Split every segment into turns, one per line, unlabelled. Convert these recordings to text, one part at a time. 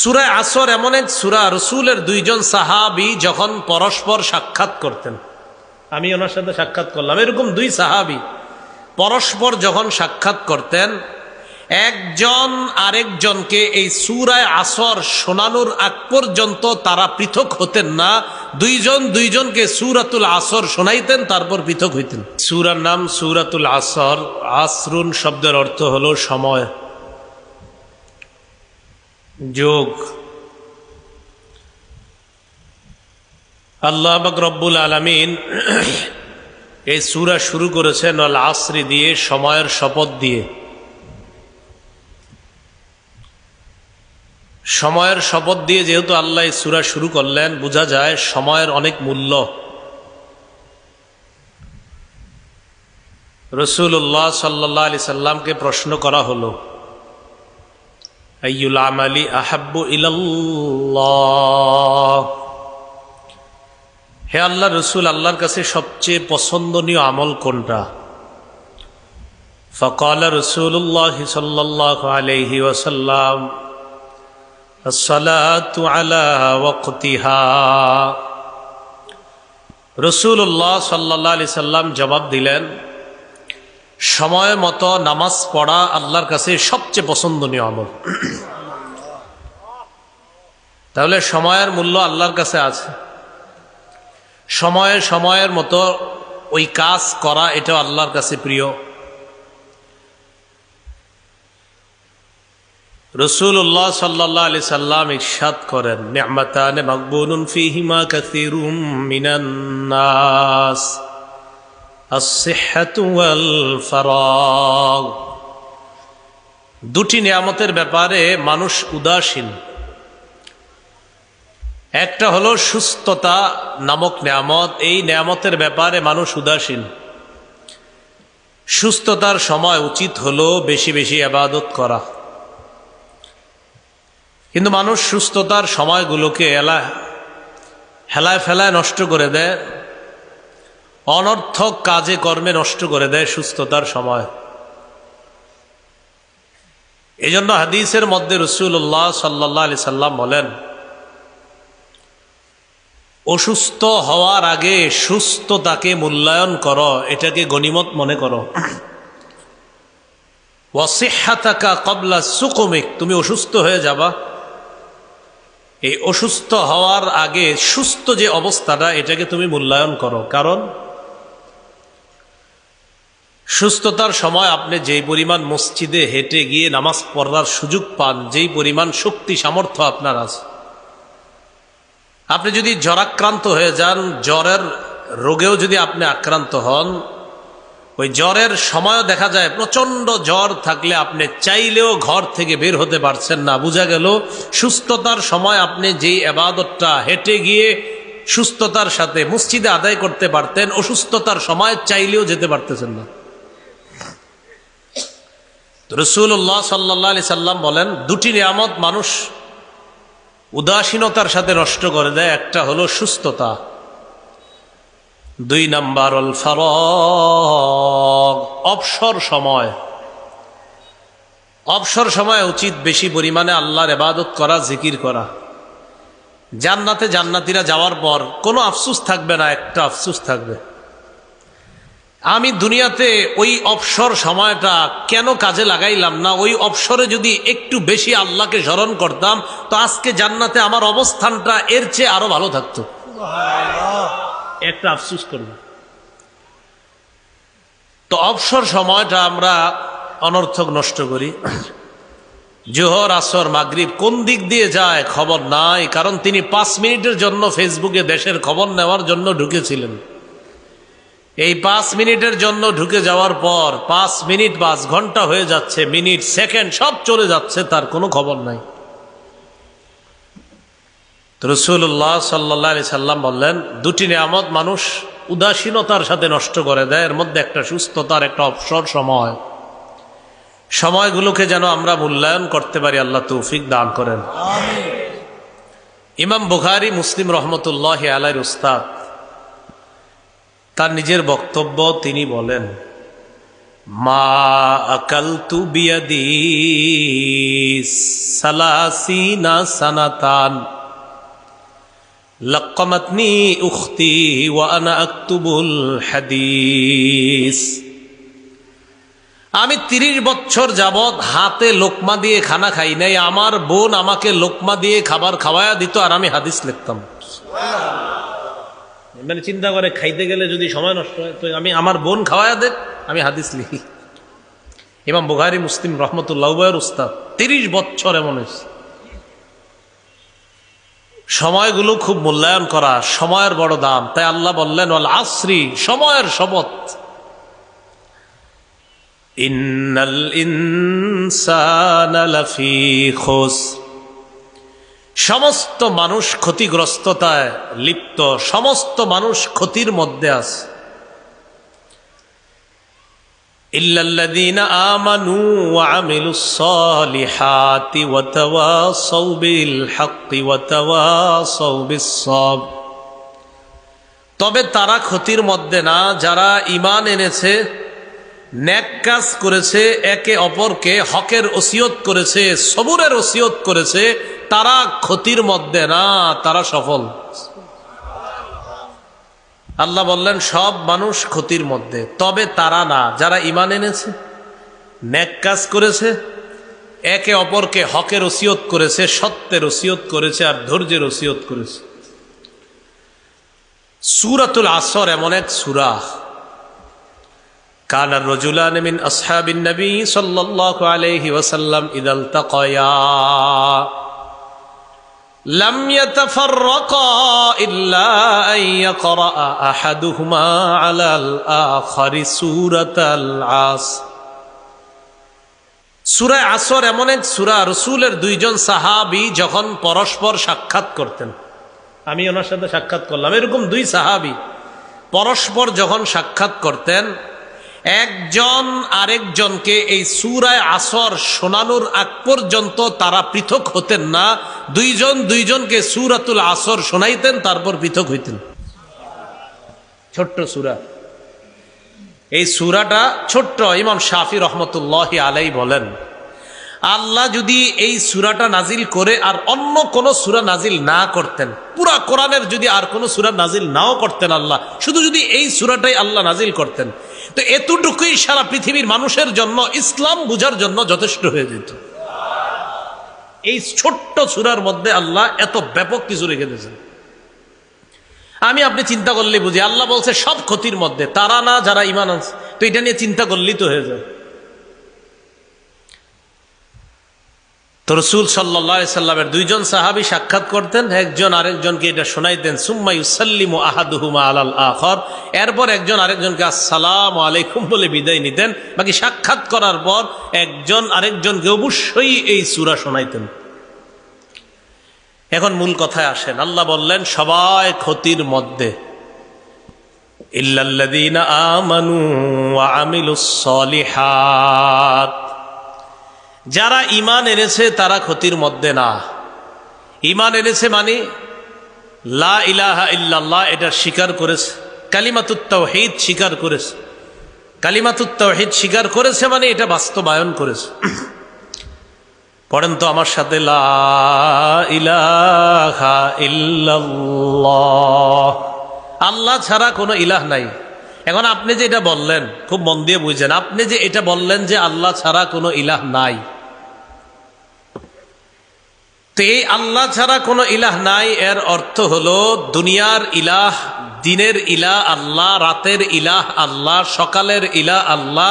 সুরায় আসর এমন এক সুরা, রসুলের দুইজন সাহাবি যখন পরস্পর সাক্ষাৎ করতেন। আমি ওনার সাথে সাক্ষাৎ করলাম। এরকম দুই সাহাবি পরস্পর যখন সাক্ষাৎ করতেন, একজন আরেকজনকে এই সুরায় আসর শোনানোর আগ পর্যন্ত তারা পৃথক হতেন না। দুইজন দুইজনকে সুরাতুল আসর শোনাইতেন, তারপর পৃথক হইতেন। সুরার নাম সুরাতুল আসর। আসরুন শব্দের অর্থ হলো সময়। যোগ। আল্লাহ রব্বুল আলমিন এই সুরা শুরু করেছেন আল আসরি দিয়ে, সময়ের শপথ দিয়ে। সময়ের শপথ দিয়ে যেহেতু আল্লাহ এই সুরা শুরু করলেন, বোঝা যায় সময়ের অনেক মূল্য। রসুল্লাহ সাল্লাহ আলি সাল্লামকে প্রশ্ন করা হলো আইয়ুল আমালি আহাব্বু ইলাল্লাহ হে আল্লাহ রসুল আল্লাহর কাছে সবচেয়ে পছন্দনীয় আমল কোনটা ফকাল রসুল্লাহ সাল্লাহ আলহি ওসাল্লাম الصلاة على وقتها রসুল্লাহ সাল্লাহ আলি সাল্লাম জবাব দিলেন সময় মতো নামাজ পড়া আল্লাহর কাছে সবচেয়ে পছন্দনীয় আমল। তাহলে সময়ের মূল্য আল্লাহর কাছে আছে। সময়ে সময়ের মতো ওই কাজ করা এটাও আল্লাহর কাছে প্রিয়। রসুল্লাহ সাল্লাহ আলি সাল্লাম ইসাদ করেন নেমাতানে মকবুন ফিহিমা কাসিরুম মিনান্নাস দুটি নিয়ামতের ব্যাপারে মানুষ উদাসীন। একটা হলো সুস্থতা নামক নিয়ামত। এই নিয়ামতের ব্যাপারে মানুষ উদাসীন। সুস্থতার সময় উচিত হলো বেশি বেশি আবাদত করা। কিন্তু মানুষ সুস্থতার সময়গুলোকে এলা হেলায় ফেলায় নষ্ট করে দেয়। অনর্থক কাজে কর্মে নষ্ট করে দেয় সুস্থতার সময়। এই জন্য হাদিসের মধ্যে রসুল্লাহ সাল্লাহ আলি সাল্লাম বলেন, অসুস্থ হওয়ার আগে সুস্থতাকে মূল্যায়ন করো, এটাকে গণিমত মনে করো। ওয়াসিহাতাকা কবলা সুকমিক, তুমি অসুস্থ হয়ে যাবা। এই অসুস্থ হওয়ার আগে সুস্থ যে অবস্থাটা, এটাকে তুমি মূল্যায়ন করো। কারণ সুস্থতার সময় আপনি যেই পরিমাণ মসজিদে হেঁটে গিয়ে নামাজ পড়ার সুযোগ পান, যেই পরিমাণ শক্তি, সামর্থ্য আপনার আছে। আপনি যদি জ্বরাক্রান্ত হয়ে যান, জ্বরের রোগেও যদি আপনি আক্রান্ত হন, ওই জ্বরের সময়ও দেখা যায় প্রচণ্ড জ্বর থাকলে আপনি চাইলেও ঘর থেকে বের হতে পারছেন না। বোঝা গেল, সুস্থতার সময় আপনি যেই আবাদতটা হেঁটে গিয়ে সুস্থতার সাথে মসজিদে আদায় করতে পারতেন, অসুস্থতার সময় চাইলেও যেতে পারতেছেন না। রসুল্লাহ সাল্লাহ আলি সাল্লাম বলেন, দুটি নিয়ামত মানুষ উদাসীনতার সাথে নষ্ট করে দেয়। একটা হলো সুস্থতা। দুই নাম্বার অল ফারগ, অবসর সময়। অবসর সময় উচিত বেশি পরিমাণে আল্লাহর এবাদত করা, জিকির করা। জান্নাতে জান্নাতিরা যাওয়ার পর কোনো আফসুস থাকবে না, একটা আফসুস থাকবে। আমি দুনিয়াতে ওই অবসর সময়টা কেন কাজে লাগাইলাম না? ওই অবসরে যদি একটু বেশি আল্লাহকে স্মরণ করতাম তো আজকে জান্নাতে আমার অবস্থানটা এর চেয়ে আরও ভালো থাকতো। একটা আফসুস করব তো অবসর সময়টা আমরা অনর্থক নষ্ট করি। জোহর আসর মাগরিব কোন দিক দিয়ে যায় খবর নাই কারণ তিনি পাঁচ মিনিটের জন্য ফেসবুকে দেশের খবর নেওয়ার জন্য ঢুকেছিলেন। এই পাঁচ মিনিটের জন্য ঢুকে যাওয়ার পর পাঁচ মিনিট পাঁচ ঘণ্টা হয়ে যাচ্ছে মিনিট সেকেন্ড সব চলে যাচ্ছে তার কোনো খবর নাই। রসুল্লাহ সাল্লি সাল্লাম বললেন দুটি নিয়ামত মানুষ উদাসীনতার সাথে নষ্ট করে দেয় এর মধ্যে একটা সুস্থতার একটা অবসর সময়। সময়গুলোকে যেন আমরা মূল্যায়ন করতে পারি আল্লাহ তৌফিক দান করেন। ইমাম বুখারি মুসলিম রহমতুল্লাহ আলাইর উস্তাদ তার নিজের বক্তব্য তিনি বলেন, মা আকালতু বিয়াদি সালাসিনা সানাতান, লক্কমতনি উখতি ওয়া আনা আক্তুবুল হাদিস। আমি তিরিশ বছর যাবৎ হাতে লোকমা দিয়ে খানা খাই নাই, আমার বোন আমাকে লোকমা দিয়ে খাবার খাওয়ায়া দিত আর আমি হাদিস লিখতাম। মানে চিন্তা করে খাইতে গেলে যদি সময় নষ্ট হয়, তো আমি আমার বোন খাওয়ায়া দেখ আমি হাদিস লিখি। ইমাম বুখারি, মুসলিম, রহমতুল্লাহ উস্তাদ। তিরিশ বছর এমন হয়েছে। সময়গুলো খুব মূল্যায়ন করা, সময়ের বড় দাম। তাই আল্লাহ বললেন, ওয়াল আশ্রি সময়ের শপথ। ইন্নাল ইনসানা লাফি খোস সমস্ত মানুষ ক্ষতিগ্রস্ততায় লিপ্ত, সমস্ত মানুষ ক্ষতির মধ্যে আছে। তবে তারা ক্ষতির মধ্যে না, যারা ইমান এনেছে, ন্যাক কাজ করেছে, একে অপরকে হকের ওসিয়ত করেছে, সবুরের ওসিয়ত করেছে তারা ক্ষতির মধ্যে না তারা সফল আল্লাহ বললেন সব মানুষ ক্ষতির মধ্যে তবে তারা না যারা ইমান এনেছে ন্যাক কাজ করেছে একে অপরকে হকের ওসিয়ত করেছে সত্যের ওসিয়ত করেছে আর ধৈর্যের ওসিয়ত করেছে সুরাতুল আসর এমন এক সুরা كان الرجلان من أصحاب النبي صلى الله عليه وسلم إذا التقيا لم يتفرقا إلا أن يقرأ أحدهما على الآخر سورة العاص সুরায় আসর এমন এক সুরা রসুলের দুইজন সাহাবি যখন পরস্পর সাক্ষাৎ করতেন আমি ওনার সাথে সাক্ষাৎ করলাম এরকম দুই সাহাবি পরস্পর যখন সাক্ষাৎ করতেন একজন আরেকজনকে এই সুরায় আসর শোনানোর আগ পর্যন্ত তারা পৃথক হতেন না। দুইজন দুইজনকে সুরাতুল আসর শোনাইতেন, তারপর পৃথক হইতেন। ছোট্ট সুরা। এই সুরাটা ছোট্ট ইমাম শাফি রহমতুল্লাহ আলাই বলেন, আল্লাহ যদি এই সুরাটা নাজিল করে আর অন্য কোন সুরা নাজিল না করতেন, পুরা কোরআনের যদি আর কোনো সুরা নাজিল নাও করতেন আল্লাহ, শুধু যদি এই সুরাটাই আল্লাহ নাজিল করতেন তো এতটুকুই সারা পৃথিবীর মানুষের জন্য, ইসলাম বুঝার জন্য যথেষ্ট হয়ে যেত। এই ছোট্ট সুরার মধ্যে আল্লাহ এত ব্যাপক কিছু রেখে দিয়েছেন। আমি আপনি চিন্তা করলে বুঝি, আল্লাহ বলছে সব ক্ষতির মধ্যে, তারা না, যারা ইমান আছে তো এটা নিয়ে চিন্তা করলেই তো হয়ে যায়। তো রসুল সাল্লা সাল্লামের দুইজন সাহাবি সাক্ষাৎ করতেন, একজন আরেকজনকে এটা শোনাইতেন সুম্মাই সাল্লিম আহাদুহুমা আলাল আখর এরপর একজন আরেকজনকে আসসালাম আলাইকুম বলে বিদায় নিতেন। বাকি সাক্ষাৎ করার পর একজন আরেকজনকে অবশ্যই এই সুরা শোনাইতেন। এখন মূল কথায় আসেন। আল্লাহ বললেন, সবাই ক্ষতির মধ্যে। ইল্লাল্লাযীনা আমানু আমিলুস সলিহাত। যারা ইমান এনেছে, তারা ক্ষতির মধ্যে না। ইমান এনেছে মানে লা ইলাহা ইল্লাল্লাহ এটা স্বীকার করেছে। কালিমাতুত তাওহীদ স্বীকার করেছে। কালিমাতুত তাওহীদ স্বীকার করেছে মানে এটা বাস্তবায়ন করেছে। পড়েন তো আমার সাথে, লা ইলাহা ইল্লাল্লাহ। আল্লাহ ছাড়া কোনো ইলাহ নাই। এখন আপনি যে এটা বললেন, খুব মন দিয়ে বুঝছেন আপনি যে এটা বললেন যে আল্লাহ ছাড়া কোনো ইলাহ নাই। তো এই আল্লাহ ছাড়া কোনো ইলাহ নাই। এর অর্থ হলো দুনিয়ার ইলাহ, দিনের ইলাহ আল্লাহ, রাতের ইলাহ আল্লাহ, সকালের ইলাহ আল্লাহ,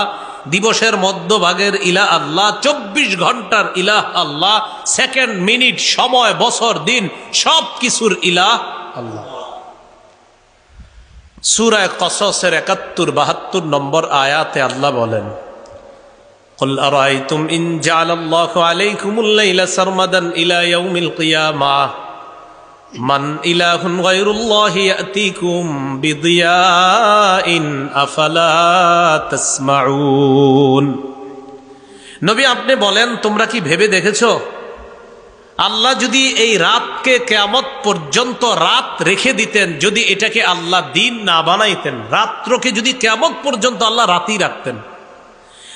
দিবসের মধ্যভাগের ইলাহ আল্লাহ, চব্বিশ ঘণ্টার ইলাহ আল্লাহ, সেকেন্ড মিনিট, সময়, বছর, দিন সব কিছুর ইলাহ আল্লাহ। সুরায় কসসের একাত্তর বাহাত্তর নম্বর আয়াতে আল্লাহ বলেন قل أرأيتم إن جعل الله عليكم الليل سرمدا إلى يوم القيامة من إله غير الله يأتيكم بضياء أفلا تسمعون নবী আপনি বলেন তোমরা কি ভেবে দেখেছো আল্লাহ যদি এই রাতকে কেয়ামত পর্যন্ত রাত রেখে দিতেন যদি এটাকে আল্লাহ দিন না বানাইতেন রাত্রকে যদি কেয়ামত পর্যন্ত আল্লাহ রাতই রাখতেন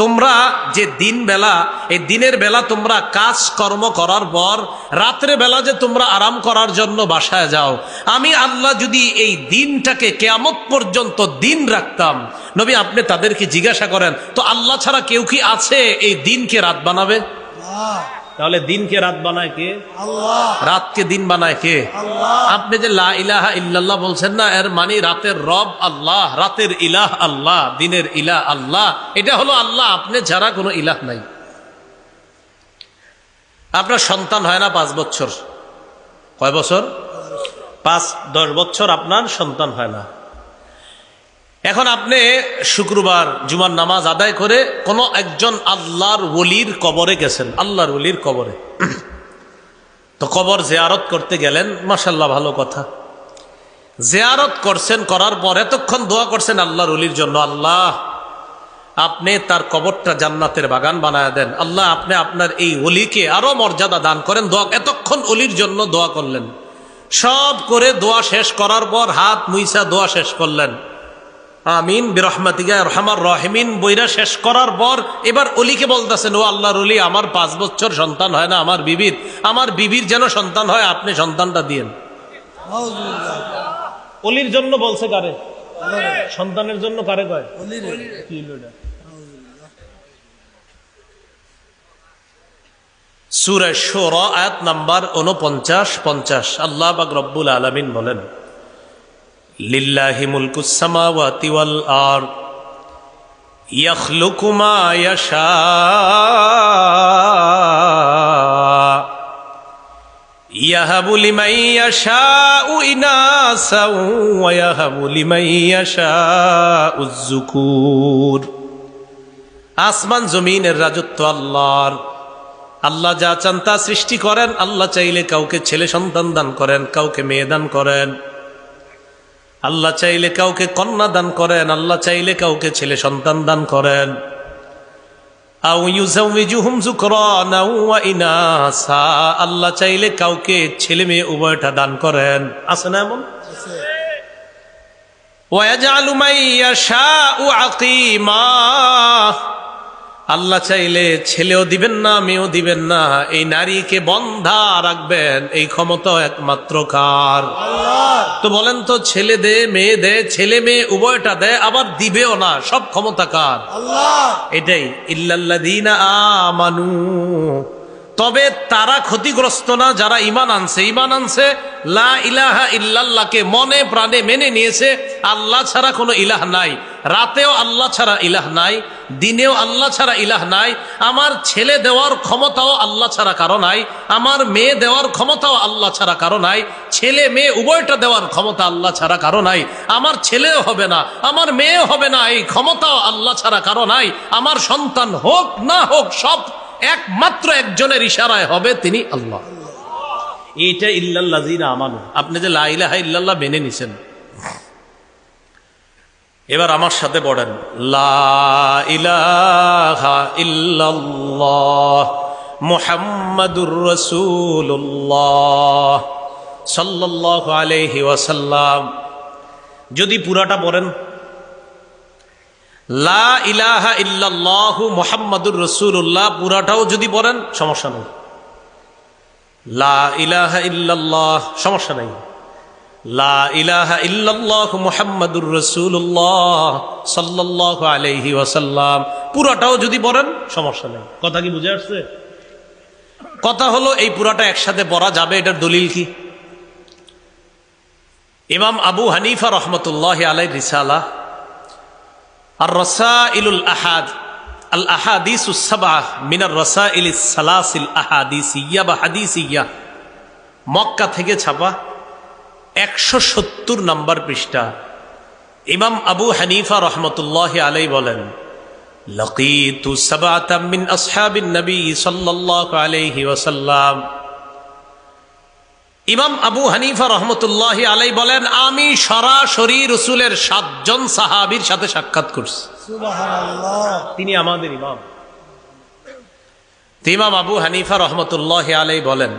তোমরা যে দিন বেলা এই দিনের বেলা তোমরা কাজ কর্ম করার পর, রাত্রে বেলা যে তোমরা আরাম করার জন্য বাসায় যাও। আমি আল্লাহ যদি এই দিনটাকে কেয়ামত পর্যন্ত দিন রাখতাম, নবী আপনি তাদেরকে জিজ্ঞাসা করেন, তো আল্লাহ ছাড়া কেউ কি আছে এই দিনকে রাত বানাবে? তাহলে দিনকে রাত বানায় কে? রাতকে দিন বানায় কে? আপনি যে লা ইলাহা ইল্লাল্লাহ বলছেন না এর মানে রাতের রব আল্লাহ রাতের ইলাহ আল্লাহ দিনের ইলাহ আল্লাহ। এটা হলো আল্লাহ আপনি ছাড়া কোনো ইলাহ নাই। আপনার সন্তান হয় না পাঁচ বছর। কয় বছর। পাঁচ দশ বছর আপনার সন্তান হয় না। এখন আপনি শুক্রবার জুমার নামাজ আদায় করে কোনো একজন আল্লাহর ওলির কবরে গেছেন, আল্লাহর ওলির কবরে। তো কবর জেয়ারত করতে গেলেন মাসাল্লাহ ভালো কথা। জেয়ারত করছেন, করার পর এতক্ষণ দোয়া করছেন আল্লাহর ওলির জন্য, আল্লাহ, আপনি তার কবরটা জান্নাতের বাগান বানায় দেন। আল্লাহ, আপনি আপনার এই অলিকে আরও মর্যাদা দান করেন, দোয়া, এতক্ষণ অলির জন্য দোয়া করলেন। সব করে দোয়া শেষ করার পর হাত মুইসা দোয়া শেষ করলেন। আমিন বিরহমাতিকা রহমার রহমিন, বইরা শেষ করার পর এবার অলিকে বলতেছেন, ও আল্লাহর অলি, আমার পাঁচ বছর সন্তান হয় না আমার বিবির। আমার বিবির যেন সন্তান হয়, আপনি সন্তানটা দিয়েন। অলির জন্য বলছে কারে? সন্তানের জন্য কারে কয়? কি হলো এটা? সুরে শোর, আয়াত নাম্বার উনপঞ্চাশ পঞ্চাশ। আল্লাহ বাক রব্বুল আলমিন বলেন লিল্লাহি মুলকুস সামাওয়াতি ওয়াল ইয়াখলুকু মা ইয়াশা। ইয়াহাবু লিমান ইয়াশাউ ইনাসা ওয়া ইয়াহাবু লিমান ইয়াশাউ যুকুর। আসমান জমিনের রাজত্ব আল্লাহর। আল্লাহ যা চান তা সৃষ্টি করেন, আল্লাহ চাইলে কাউকে ছেলে সন্তান দান করেন, কাউকে মেয়ে দান করেন। আল্লাহ চাইলে কাউকে কন্যা দান করেন, আল্লাহ চাইলে কাউকে ছেলে সন্তান দান করেন। আল্লাহ চাইলে কাউকে ছেলে মেয়ে উভয়টা দান করেন। আছে না এমন? ওয়াজালু মাইয়াশাউ আকিমা আল্লাহ চাইলে ছেলেও দিবেন না মেয়েও দিবেন না। এই নারীকে বন্ধা রাখবেন এই ক্ষমতা একমাত্র কার? তো বলেন তো ছেলে দে মেয়ে দে ছেলে মেয়ে উভয়টা দেয় আবার দিবেও না সব ক্ষমতা কার? এটাই ইল্লাল্লাযীনা আমানু। তবে তারা ক্ষতিগ্রস্ত না, যারা ইমান আনছে। ইমান আনছে, লা ইলাহা ইল্লাল্লাহকে মনে প্রাণে মেনে নিয়েছে, আল্লাহ ছাড়া কোনো ইলাহ নাই। রাতেও আল্লাহ ছাড়া ইলাহ নাই, দিনেও আল্লাহ ছাড়া ইলাহ নাই, আমার ছেলে দেওয়ার ক্ষমতাও আল্লাহ ছাড়া কারও নাই, আমার মেয়ে দেওয়ার ক্ষমতাও আল্লাহ ছাড়া কারও নাই, ছেলে মেয়ে উভয়টা দেওয়ার ক্ষমতা আল্লাহ ছাড়া কারও নাই, আমার ছেলেও হবে না, আমার মেয়ে হবে না, এই ক্ষমতাও আল্লাহ ছাড়া কারও নাই, আমার সন্তান হোক না হোক, সব একমাত্র একজনের ইশারায় হবে তিনি আল্লাহ। এইটা ইল্লাল্লাযীনা আমানু। আপনি যে লা ইলাহা ইল্লাল্লাহ মেনে নিছেন। এবার আমার সাথে পড়েন। লা ইলাহা ইল্লাল্লাহ মুহাম্মাদুর রাসূলুল্লাহ সাল্লাল্লাহু আলাইহি ওয়াসাল্লাম। যদি পুরাটা পড়েন লা ইলাহা ইল্লাল্লাহু মুহাম্মাদুর রাসূলুল্লাহ পুরাটাও যদি পড়েন সমস্যা নেই। লা ইলাহা ইল্লাল্লাহ, সমস্যা নেই। লা ইলাহা ইল্লাল্লাহু মুহাম্মাদুর রাসূলুল্লাহ সাল্লাল্লাহু আলাইহি ওয়াসাল্লাম পুরাটাও যদি পড়েন সমস্যা নেই। কথা কি বুঝে আসছে? কথা হলো, এই পুরাটা একসাথে পড়া যাবে, এটার দলিল কি? ইমাম আবু হানিফা রহমতুল্লাহ আলাই রিসালা আর রসা ইলুল আহাদ আল আহাদিস উসাবাহ মিনার রসা ইল সালাসিল আহাদিস ইয়া বা হাদিস ইয়া মক্কা থেকে ছাপা একশো সত্তর নম্বর পৃষ্ঠা। ইমাম আবু হানিফা রহমতুল্লাহ আলাই বলেন, লকিতু সাবাতাম মিন আসহাবিন নবী সাল্লাল্লাহু আলাইহি ওয়াসাল্লাম। ইমাম আবু হানিফা রহমতুল্লাহ আলাই বলেন আমি সরাসরি রসুলের সাতজন সাহাবীর সাথে সাক্ষাৎ করছি। তিনি আমাদের ইমাম। ইমাম আবু হানিফা রহমতুল্লাহ আলাই বলেন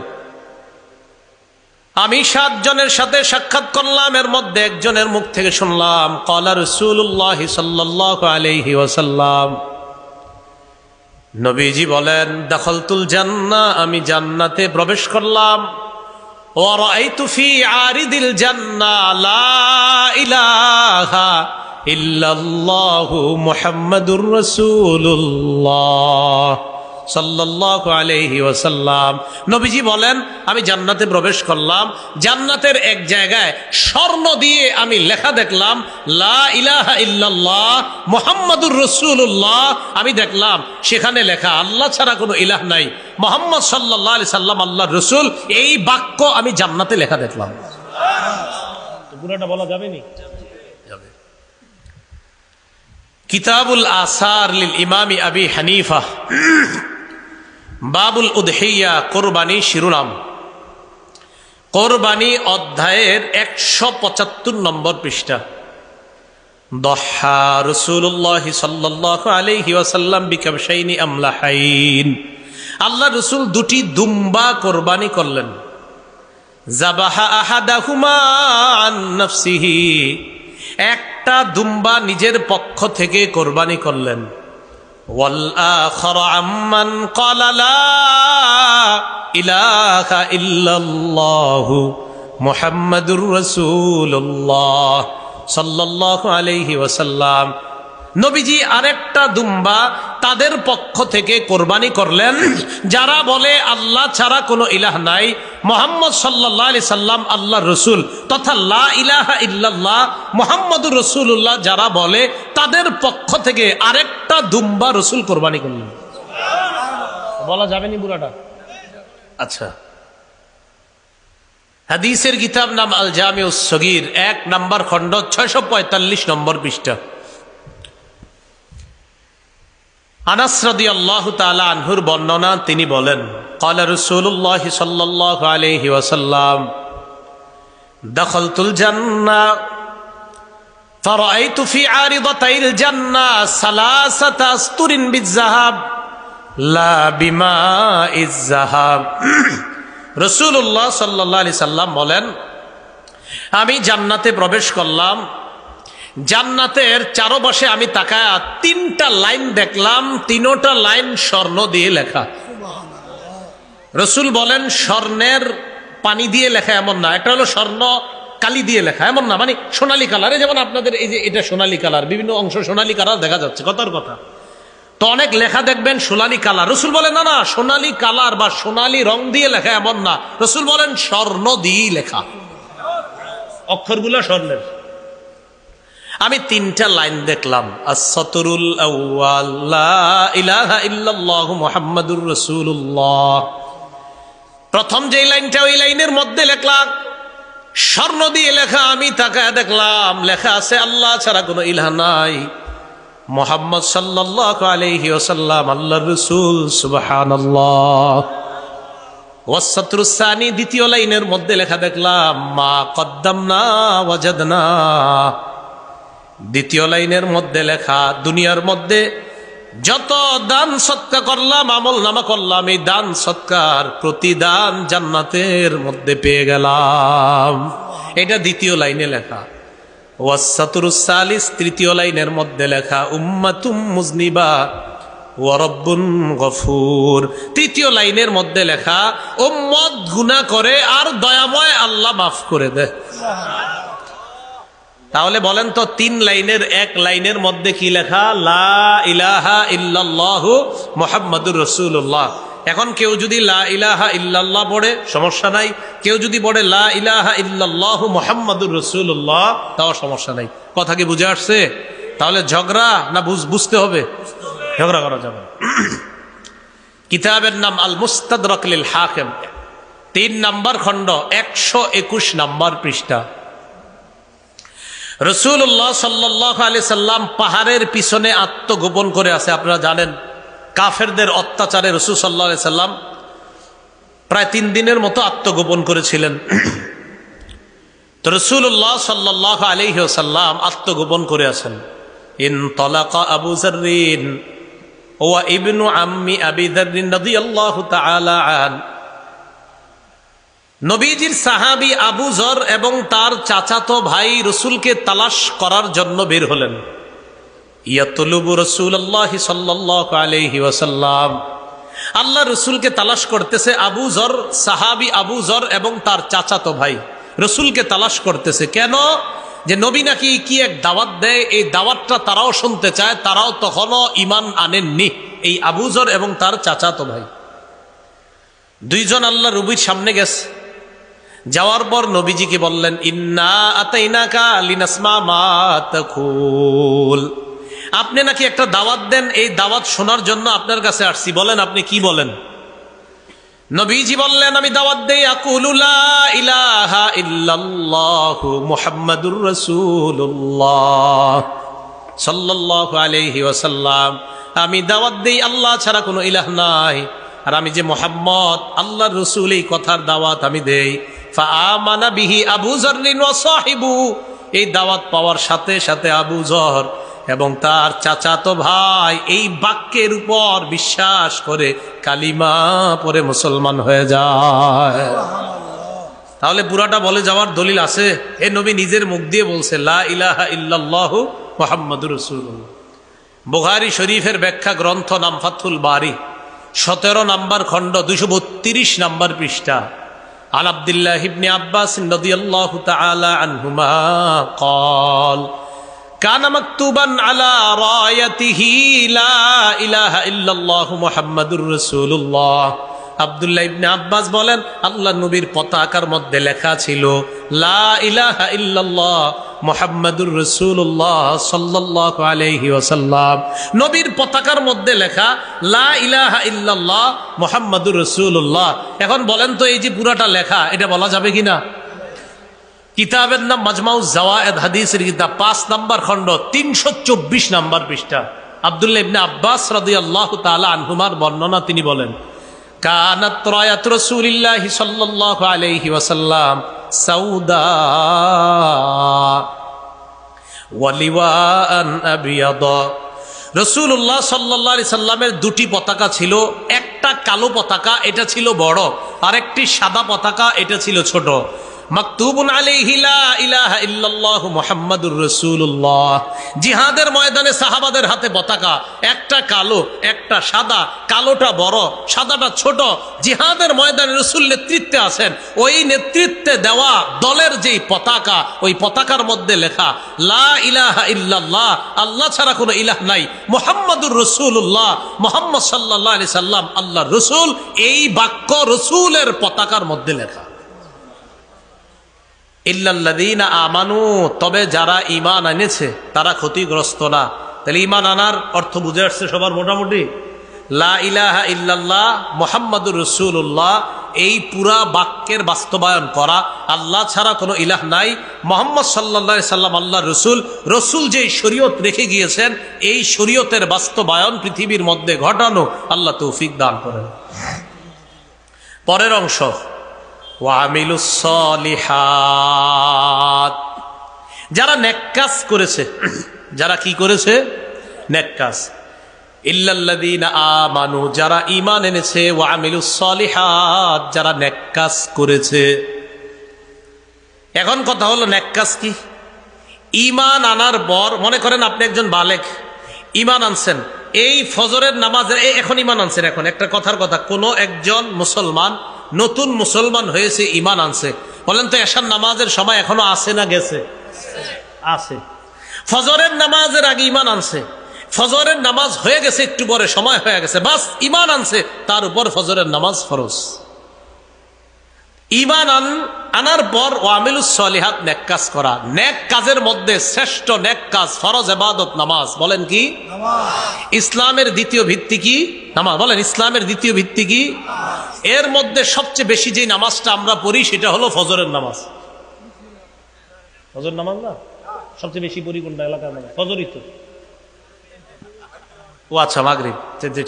আমি সাতজনের সাথে সাক্ষাৎ করলাম এর মধ্যে একজনের মুখ থেকে শুনলাম কলা রসুল্লাহ সাল্লাহ আলহি ওসাল্লাম নবীজি বলেন দখলতুল জান্না আমি জান্নাতে প্রবেশ করলাম। ورأيت في عارض الجنة لا إله إلا الله محمد رسول الله. সাল্লাল্লাহু আলাইহি ওয়াসাল্লাম। নবীজি বলেন আমি জান্নাতে প্রবেশ করলাম। জান্নাতের এক জায়গায় স্বর্ণ দিয়ে আমি লেখা দেখলাম লা ইলাহা ইল্লাল্লাহ মুহাম্মাদুর রাসূলুল্লাহ। আমি দেখলাম সেখানে লেখা আল্লাহ ছাড়া কোনো ইলাহ নাই। মোহাম্মদ সাল্লাল্লাহু আলি সাল্লাম আল্লাহ রসুল এই বাক্য আমি জান্নাতে লেখা দেখলাম। পুরোটা বলা যাবে নি? কিতাবুল আসার লিল ইমামি আবি হানিফা। বাবুল উদহিয়া কোরবানি শিরোনাম। কোরবানি অধ্যায়ের একশো পঁচাত্তর নম্বর পৃষ্ঠা। দহা রসুল্লাহ সাল্লাহ আলহি ওয়াসাল্লাম বিকাবসাইনি আমলাহাইন। আল্লাহ রসুল দুটি দুম্বা কোরবানি করলেন। জাবাহা আহাদাহুমা আন নাফসিহি। একটা দুম্বা নিজের পক্ষ থেকে কোরবানি করলেন। والآخر عمن قال لا إله إلا الله محمد رسول الله صلى الله عليه وسلم নবীজি আরেকটা দুম্বা তাদের পক্ষ থেকে কোরবানি করলেন। যারা বলে, আল্লাহ ছাড়া কোনো ইলাহ নাই। মোহাম্মদ সাল্লাহ আলি সাল্লাম আল্লাহ রসুল তথা লা ইলাহা ইল্লাল্লাহ মোহাম্মদুর রসুল্লাহ যারা বলে, তাদের পক্ষ থেকে আরেকটা দুম্বা রসুল কোরবানি করলেন। বলা যাবে নি বুড়াটা? আচ্ছা। হাদিসের কিতাব নাম আল জামিউস সগির, এক নাম্বার খণ্ড, ছয়শো পঁয়তাল্লিশ নম্বর পৃষ্ঠা। আনাস রাদি আল্লাহ তালা আনহুর বর্ণনা তিনি বলেন قال رسول الله صلى الله عليه وسلم دخلت الجنة فرأيت في عارضتي الجنة ثلاثة أسطر بالذهب لا بماء الذهب রসুল্লাহ সাল্লাহ আলি সাল্লাম বলেন আমি জান্নাতে প্রবেশ করলাম জান্নাতের চারপাশে আমি তাকায় তিনটা লাইন দেখলাম, তিনোটা লাইন স্বর্ণ দিয়ে লেখা। রসুল বলেন, স্বর্ণের পানি দিয়ে লেখা এমন না। এটা হলো স্বর্ণ কালি দিয়ে লেখা, এমন না। মানে সোনালি কালার। যেমন আপনাদের এই যে এটা সোনালি কালার, বিভিন্ন অংশ সোনালি কালার দেখা যাচ্ছে, কথার কথা। তো অনেক লেখা দেখবেন, সোনালি কালার। রসুল বলেন, না না, সোনালি কালার বা সোনালি রং দিয়ে লেখা এমন না। রসুল বলেন, স্বর্ণ দিয়েই লেখা। অক্ষরগুলো স্বর্ণের। আমি তিনটা লাইন দেখলাম মুহাম্মাদুর রাসূলুল্লাহ। প্রথম যে লাইনটা ওই লাইনের মধ্যে লেখলাম, স্বর্ণ দিয়ে লেখা আমি তাকায় দেখলাম, লেখা আছে, আল্লাহ ছাড়া কোনো ইলাহা নাই। মোহাম্মদ সাল্লাহ আলহি ওসাল্লাম আল্লাহ রসুল ওয়াসাতরুসানি দ্বিতীয় লাইনের মধ্যে লেখা দেখলাম, মা কদ্দাম না ওয়াজাদ না দ্বিতীয় লাইনের মধ্যে লেখা, দুনিয়ার মধ্যে যত দান সৎকা করলাম, আমল নামা করলাম, এই দান সৎকার প্রতিদান জান্নাতের মধ্যে পেয়ে গেলাম। এটা দ্বিতীয় লাইনে লেখা। ওয়াসাতুরুসালিস তৃতীয় লাইনের মধ্যে লেখা, উম্মাতুম মুজনিবা ওয়ারব্বুন গফুর। তৃতীয় লাইনের মধ্যে লেখা, উম্মত গুনাহ করে আর দয়াময় আল্লাহ মাফ করে দেয় তাহলে বলেন তো তিন লাইনের, এক লাইনের মধ্যে কি লেখা? লা ইলাহা ইল্লাল্লাহ মোহাম্মদুর রসুল্লাহ এখন কেউ যদি লা ইলাহা ইল্লাল্লাহ পড়ে, সমস্যা নাই। কেউ যদি পড়ে লা ইলাহা ইল্লাল্লাহ মোহাম্মদুর রসুল্লাহ তাও সমস্যা নাই। কথা কি বুঝে আসছে? তাহলে ঝগড়া না বুঝ বুঝতে হবে? ঝগড়া করা যাবে কিতাবের নাম আল মুস্তাদ রকলিল হাকেম তিন নাম্বার খণ্ড, একশো একুশ নাম্বার পৃষ্ঠা। রসুল্লাহ সাল্লাহ আলি সাল্লাম পাহাড়ের পিছনে আত্মগোপন করে আছে, আপনারা জানেন। কাফেরদের অত্যাচারে রসুল সাল্লাহ সাল্লাম প্রায় তিন দিনের মতো আত্মগোপন করেছিলেন। তো রসুল্লাহ সাল্লাহ আলিহাসাল্লাম আত্মগোপন করে আছেন। ইন তলাকা আবু জারিন ওয়া ইবনু আম্মি আবি জারিন রাদিয়াল্লাহু তাআলা আন। নবীজির সাহাবী আবু জর এবং তার চাচাতো ভাই রসুলকে তালাশ করার জন্য বের হলেন। ইয়াতলুবু রসুল্লাহ সাল্লাহ আলহি ওয়াসাল্লাম। আল্লাহ রসুলকে তালাশ করতেছে আবু জর, সাহাবি আবু জর এবং তার চাচাতো ভাই। রসুলকে তালাশ করতেছে, কেন? যে নবী নাকি কি এক দাওয়াত দেয়, এই দাওয়াতটা তারাও শুনতে চায়, তারাও তখনও ইমান আনেননি, এই আবুজর এবং তার চাচাতো ভাই। দুইজন আল্লাহ রবির সামনে গেছে। যাওয়ার পর নবীজিকে বললেন, ইন্না আতাইনাকা লিনাসমা মা তাকুল। আপনি নাকি একটা দাওয়াত দেন, এই দাওয়াত শোনার জন্য আপনার কাছে আসছি, বলেন আপনি কি বলেন? নবীজি বললেন, আমি দাওয়াত দেই আকুলুলা ইলাহা ইল্লাল্লাহু মুহাম্মাদুর রাসূলুল্লাহ সাল্লাল্লাহু আলাইহি ওয়াসাল্লাম। আমি দাওয়াত দেই, আল্লাহ ছাড়া কোনো ইলাহ নাই। আর আমি যে মোহাম্মদ, আল্লাহর রসুল, এই কথার দাওয়াত আমি দেই। ফাআমানা বিহি আবু সাহিবু। এই দাওয়াত পাওয়ার সাথে সাথে আবু জর এবং তার চাচাতো ভাই এই বাক্যের উপর বিশ্বাস করে কালিমা পরে মুসলমান হয়ে যায়। তাহলে পুরাটা বলে যাওয়ার দলিল আছে? এ নবী নিজের মুখ দিয়ে বলছে, লা ইলাহা ইল্লাল্লাহু মুহাম্মাদুর রাসূলুল্লাহ। বুখারী শরীফের ব্যাখ্যা গ্রন্থ নাম ফাথুল বারি। সতেরো নাম্বার খণ্ড দুশো বত্রিশ নাম্বার পৃষ্ঠা। আন আব্দুল্লাহ ইবনে আব্বাস রাদিয়াল্লাহু তাআলা আনহুমা قال كان مكتوبا على رايته لا اله الا الله محمد رسول الله আবদুল্লাহ ইবনে আব্বাস বলেন আল্লাহ নবীর পতাকার মধ্যে লেখা ছিল লা ইলাহা ইল্লাল্লাহ মোহাম্মদুর রসুল্লাহ সাল্লাহ আলহি ওসাল্লাম নবীর পতাকার মধ্যে লেখা, লা ইলাহা ইল্লাল্লাহ মোহাম্মদুর রসুল্লাহ। এখন বলেন তো, এই যে পুরাটা লেখা, এটা বলা যাবে কি না? কিতাবের নাম মাজমাউ জাওয়ায়েদ, হাদিসের কিতাব, পাঁচ নাম্বার খণ্ড, তিনশো চব্বিশ নাম্বার পৃষ্ঠা। আবদুল্লাহ ইবনে আব্বাস রাদিয়াল্লাহু তাআলা আনহুমার বর্ণনা তিনি বলেন, কানাত রায়াত রাসূলিল্লাহি সাল্লাল্লাহু আলাইহি ওয়াসাল্লাম। সাউদা। ওয়ালিওয়ান আবিয়াদা। রসুল্লাহ সাল্লাহ সাল্লামের দুটি পতাকা ছিল, একটা কালো পতাকা, এটা ছিল বড় আর একটি সাদা পতাকা, এটা ছিল ছোট। জিহাদের ময়দানে হাতে পতাকা, একটা কালো, একটা সাদা, কালোটা বড়, সাদাটা ছোট। জিহাদের ময়দানে রসুল নেতৃত্বে আছেন। ওই নেতৃত্বে দেওয়া দলের যেই পতাকা, ওই পতাকার মধ্যে লেখা, লা ইল্লাল্লাহ, আল্লাহ ছাড়া কোনো ইলাহ নাই, মোহাম্মদুর রসুল্লাহ মোহাম্মদ সাল্লাহ সাল্লাম আল্লাহ রসুল, এই বাক্য রসুলের পতাকার মধ্যে লেখা। ইল্লাল্লাদিনা আমানু, তবে যারা ইমান এনেছে, তারা ক্ষতিগ্রস্ত না। তাহলে ইমান আনার অর্থ বুঝে আসছে সবার মোটামুটি? লা ইলাহা ইল্লাল্লাহ মোহাম্মদুর রসুল্লাহ এই পুরা বাক্যের বাস্তবায়ন করা। আল্লাহ ছাড়া কোনো ইলাহ নাই। মোহাম্মদ সাল্লা সাল্লাম আল্লাহ রসুল। রসুল যে শরীয়ত রেখে গিয়েছেন, এই শরীয়তের বাস্তবায়ন পৃথিবীর মধ্যে ঘটানো আল্লাহ তৌফিক দান করেন। পরের অংশ ওয়ামিলুসলিহাত যারা নেককাজ করেছে, যারা কি করেছে? নেককাজ ইল্লাল্লাদিন আমানু, যারা ইমান এনেছে ওয়ামিলুসলিহাত যারা নেককাজ করেছে। এখন কথা হলো নেককাজ কি? ইমান আনার পর, মনে করেন আপনি একজন বালেক ইমান আনছেন। এই ফজরের নামাজের এখন ইমান আনছেন এখন। একটা কথার কথা, কোন একজন মুসলমান নতুন মুসলমান হয়েছে ইমান আনছে। বলেন তো এসার নামাজের সময় এখনও আছে না গেছে? আছে। ফজরের নামাজের আগে ইমান আনছে। ফজরের নামাজ হয়ে গেছে, একটু পরে সময় হয়ে গেছে। বাস ইমান আনছে, তার উপর ফজরের নামাজ ফরজ। ইমান আন আনার পর ওয়ামিলুস সলিহাত নেক কাজ করা। নেক কাজের মধ্যে শ্রেষ্ঠ নেক কাজ ফরজ এবাদত নামাজ। বলেন কি? ইসলামের দ্বিতীয় ভিত্তি কি? নামাজ। বলেন ইসলামের দ্বিতীয় ভিত্তি কি? এর মধ্যে সবচেয়ে বেশি যে নামাজটা আমরা পড়ি সেটা হলো ফজরের নামাজ। ফজর নামাজ না? সবচেয়ে বেশি পড়ি কোনটা এলাকার মানে ফজরই তো। ও আচ্ছা মাগরিব।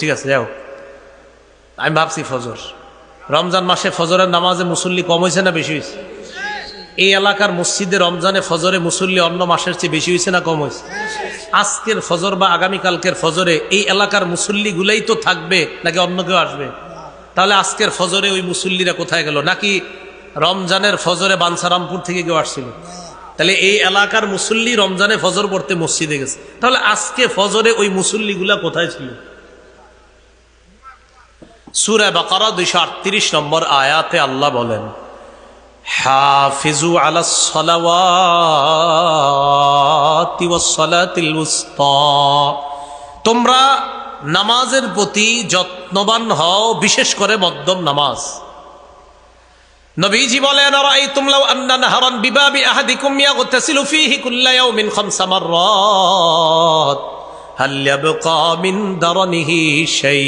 ঠিক আছে যাও আমি ভাবছি ফজর। রমজান মাসে ফজরের নামাজে মুসল্লি কম হয়েছে না বেশি হয়েছে? এই এলাকার মসজিদে রমজানে ফজরে মুসল্লি অন্য মাসের চেয়ে বেশি হয়েছে না কম হয়েছে? আজকের ফজর বা আগামীকালকের ফজরে এই এলাকার মুসল্লি গুলাই তো থাকবে নাকি অন্য কেউ আসবে? তাহলে আজকের ফজরে ওই মুসল্লিরা কোথায় গেল? নাকি রমজানের ফজরে বাঞ্ছারামপুর থেকে কেউ আসছিল? তাহলে এই এলাকার মুসল্লি রমজানে ফজর পড়তে মসজিদে গেছে। তাহলে আজকে ফজরে ওই মুসল্লিগুলা কোথায় ছিল? সুরা বাকারা দুইশো আটত্রিশ নম্বর আয়াতে আল্লাহ বলেন, হাফিজু আলা সলাওয়াতি ওয়াসসালাতিল উসতা। তোমরা নামাজের প্রতি যত্নবান হও, বিশেষ করে মধ্যম নামাজ। নবীজি বলেন, আরাইতুম লাউ আন্না নাহারান বিবাবি আহাদিকুম ইয়াগতাসিলু ফীহি কুল্লা ইয়াউমিন খামসা মাররাত। হাল ইয়াবকা মিন দারনিহি শাই